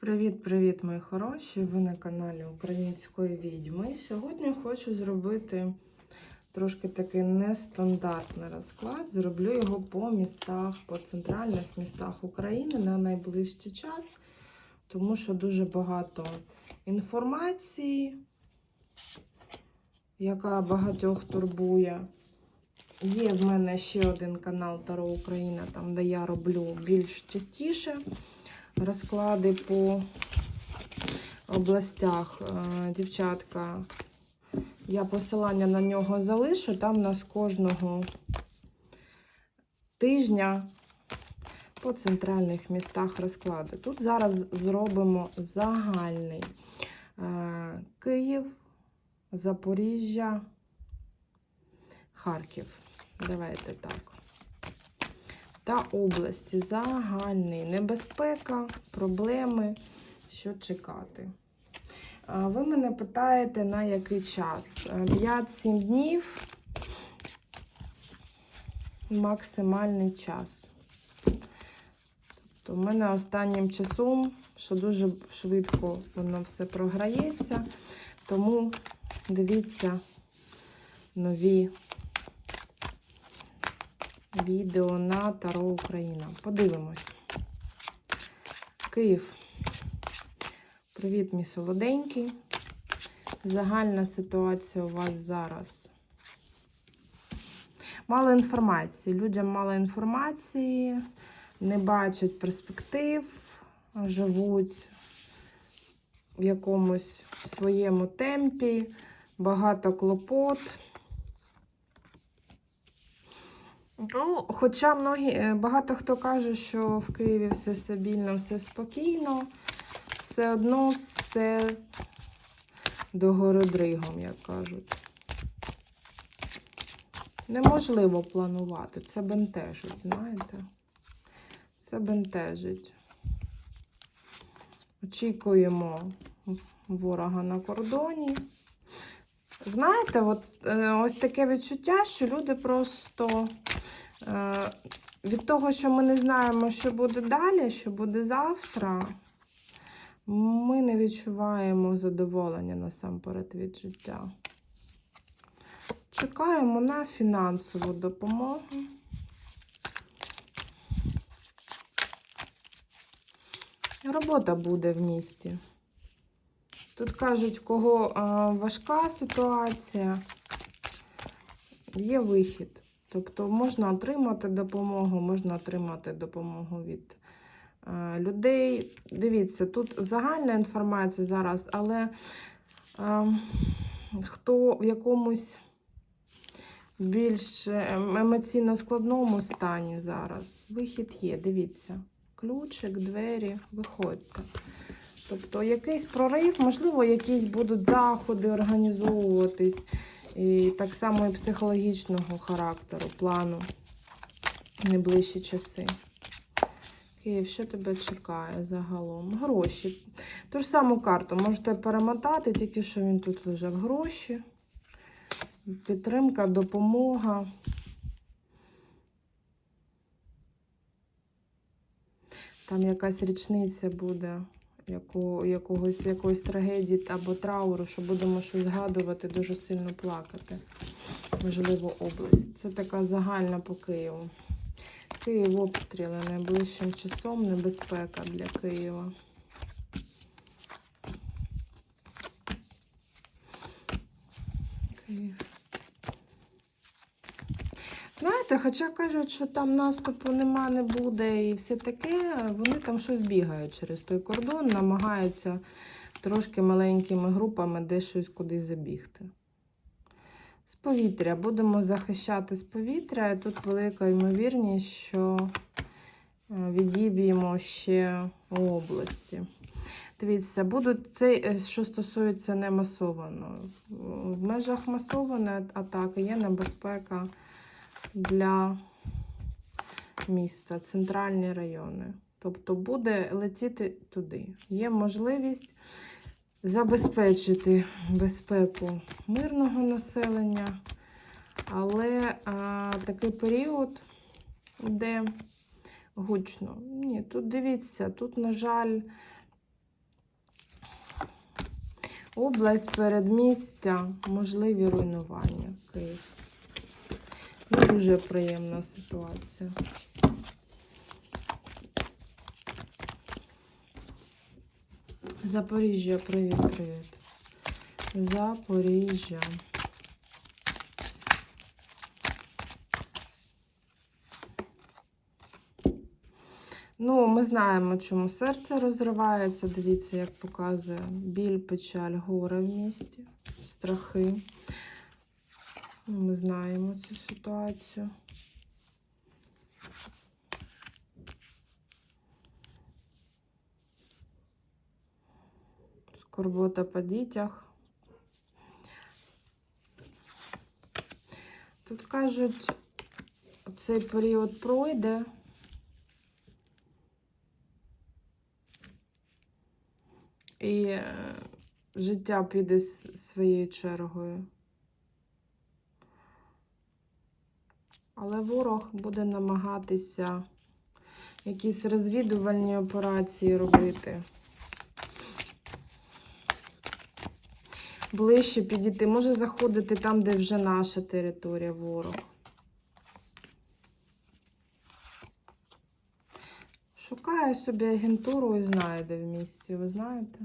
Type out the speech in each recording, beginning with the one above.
Привіт-привіт, мої хороші! Ви на каналі Української відьми. Сьогодні хочу зробити трошки такий нестандартний розклад. Зроблю його по містах, по центральних містах України на найближчий час, тому що дуже багато інформації, яка багатьох турбує. Є в мене ще один канал Таро Україна, там де я роблю більш частіше розклади по областях. Е, Дівчатка, я посилання на нього залишу. Там у нас кожного тижня по центральних містах розклади. Тут зараз зробимо загальний Е, Київ, Запоріжжя, Харків. Давайте так та області. Загальний небезпека, проблеми, що чекати. Ви мене питаєте, на який час? 5-7 днів максимальний час. Тобто, в мене останнім часом, що дуже швидко воно все програється, тому дивіться нові відео на Таро Україна. Подивимось. Київ. Привіт, мій солоденький. Загальна ситуація у вас зараз. Мало інформації. Людям мало інформації, не бачать перспектив, живуть в якомусь своєму темпі, багато клопот. Ну, хоча многі, е, багато хто каже, що в Києві все стабільно, все спокійно, все одно все до городригом, як кажуть. Неможливо планувати. Це бентежить, знаєте? Це бентежить. Очікуємо ворога на кордоні. Знаєте, от, е, ось таке відчуття, що люди просто від того, що ми не знаємо, що буде далі, що буде завтра, ми не відчуваємо задоволення насамперед від життя. Чекаємо на фінансову допомогу. Робота буде в місті. Тут кажуть, кого важка ситуація, є вихід. Тобто можна отримати допомогу, можна отримати допомогу від а, людей. Дивіться, тут загальна інформація зараз, але а, хто в якомусь більш емоційно складному стані зараз, вихід є, дивіться. Ключик, двері, виходьте. Тобто якийсь прорив, можливо, якісь будуть заходи організовуватись. І так само і психологічного характеру, плану в найближчі часи. Київ, що тебе чекає загалом? Гроші. Ту ж саму карту можете перемотати, тільки що він тут лежав. Гроші, підтримка, допомога. Там якась річниця буде яку, якогось, якоїсь трагедії або трауру, що будемо щось згадувати, дуже сильно плакати. Можливо, область. Це така загальна по Києву. Київ обстріли найближчим часом, небезпека для Києва. Київ. Хоча кажуть, що там наступу нема, не буде і все таке, вони там щось бігають через той кордон, намагаються трошки маленькими групами десь щось кудись забігти. З повітря. Будемо захищати з повітря, і тут велика ймовірність, що е, відіб'ємо ще у області. Дивіться, будуть це, що стосується не масовано. В межах масованої атаки є небезпека для міста, центральні райони. Тобто буде летіти туди. Є можливість забезпечити безпеку мирного населення, але а, такий період, де гучно. Ні, тут дивіться, тут, на жаль, Область, передмістя, можливі руйнування. Київ. Не дуже приємна ситуація. Запоріжжя, привіт, привіт. Запоріжжя. Ну, ми знаємо, чому серце розривається. Дивіться, як показує біль, печаль, горе в місті, страхи. Ми знаємо цю ситуацію. Скорбота по дітях. Тут кажуть, цей період пройде. І е, життя піде своєю чергою. Але ворог буде намагатися якісь розвідувальні операції робити. Ближче підійти, може заходити там, де вже наша територія ворог. Шукає собі агентуру і знайде в місті, ви знаєте?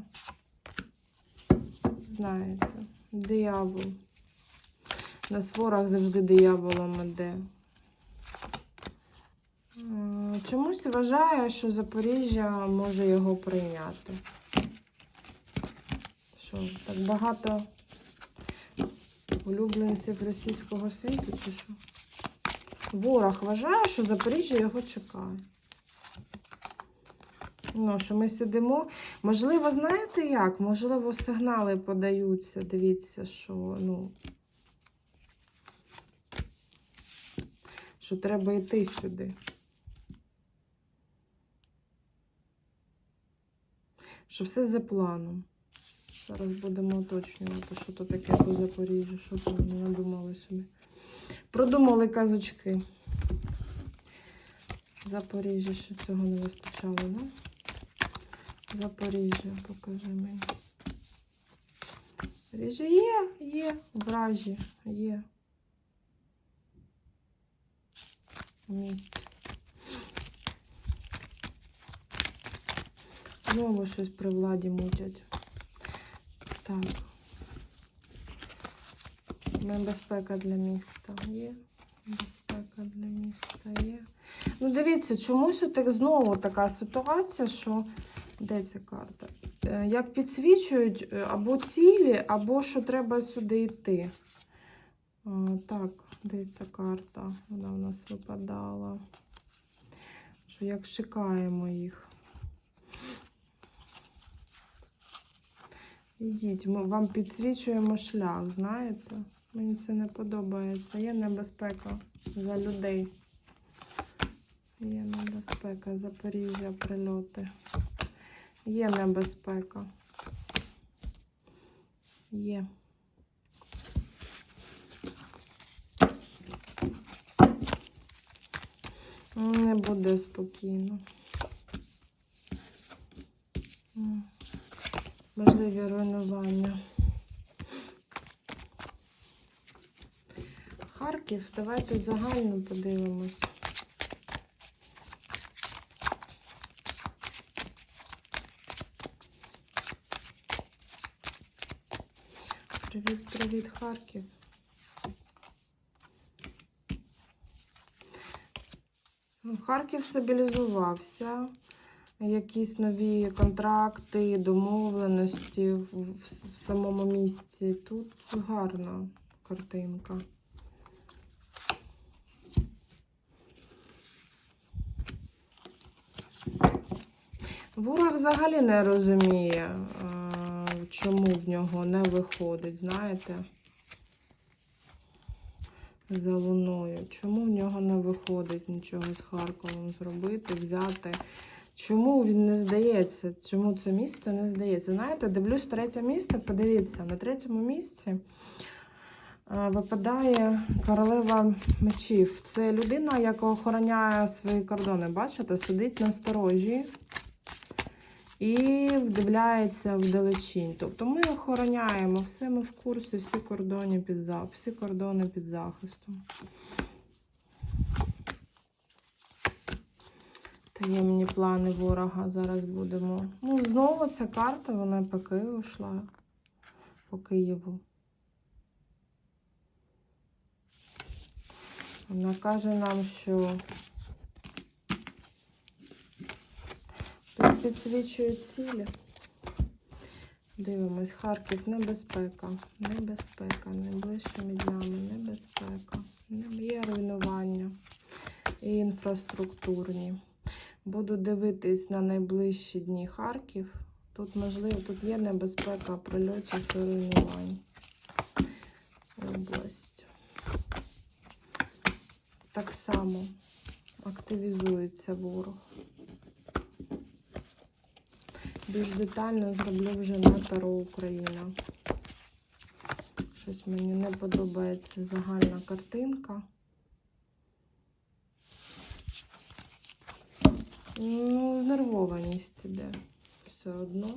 Знаєте. Диявол. На ворог завжди дияволом іде. Чомусь вважає, що Запоріжжя може його прийняти. Що, так багато улюбленців російського світу, чи що? Ворог вважає, що Запоріжжя його чекає. Ну, що ми сидимо. Можливо, знаєте як? Можливо, сигнали подаються. Дивіться, що, ну. Що треба йти сюди. Що все за планом. Зараз будемо уточнювати, що то таке по Запоріжжю, що то вони надумали собі. Продумали казочки. Запоріжжя, що цього не вистачало, да? Запоріжжя, покажи мені. Запоріжжя є, є, вражі, є. В Знову щось при владі мутять. Так. Небезпека для міста є. Безпека для міста є. Ну, дивіться, чомусь так знову така ситуація, що де ця карта? Е, Як підсвічують е, або цілі, або що треба сюди йти. Так, де ця карта? Вона в нас випадала. Що як шукаємо їх. Ідіть, ми вам підсвічуємо шлях, знаєте? Мені це не подобається. Є небезпека за людей. Є небезпека, Запоріжжя, прильоти. Є небезпека. Є. Не буде спокійно. Можливі руйнування. Харків, давайте загально подивимось. Привіт, привіт, Харків. Харків стабілізувався. Якісь нові контракти, домовленості в, в, самому місті. Тут гарна картинка. Ворог взагалі не розуміє, е, чому в нього не виходить, знаєте, за луною. Чому в нього не виходить нічого з Харковом зробити, взяти? Чому він не здається? Чому це місто не здається? Знаєте, дивлюсь третє місце, подивіться, на третьому місці е, випадає королева мечів. Це людина, яка охороняє свої кордони. Бачите, сидить на сторожі. і вдивляється вдалечінь. Тобто ми охороняємо все, ми в курсі, всі кордони під всі кордони під захистом. Таємні плани ворога зараз будемо. Ну, знову ця карта, вона по Києву йшла. По Києву. Вона каже нам, що тут підсвічують цілі. Дивимось, Харків, небезпека, небезпека, найближчими днями, небезпека, є руйнування і інфраструктурні. Буду дивитись на найближчі дні Харків. Тут можливо, тут є небезпека прильотів і руйнувань. Область. Так само активізується ворог. Більш детально зроблю вже на Таро Україна. Щось мені не подобається загальна картинка. Ну, знервованість іде все одно.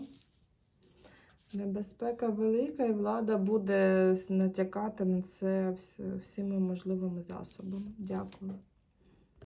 Небезпека велика, і влада буде натякати на це всіми можливими засобами. Дякую.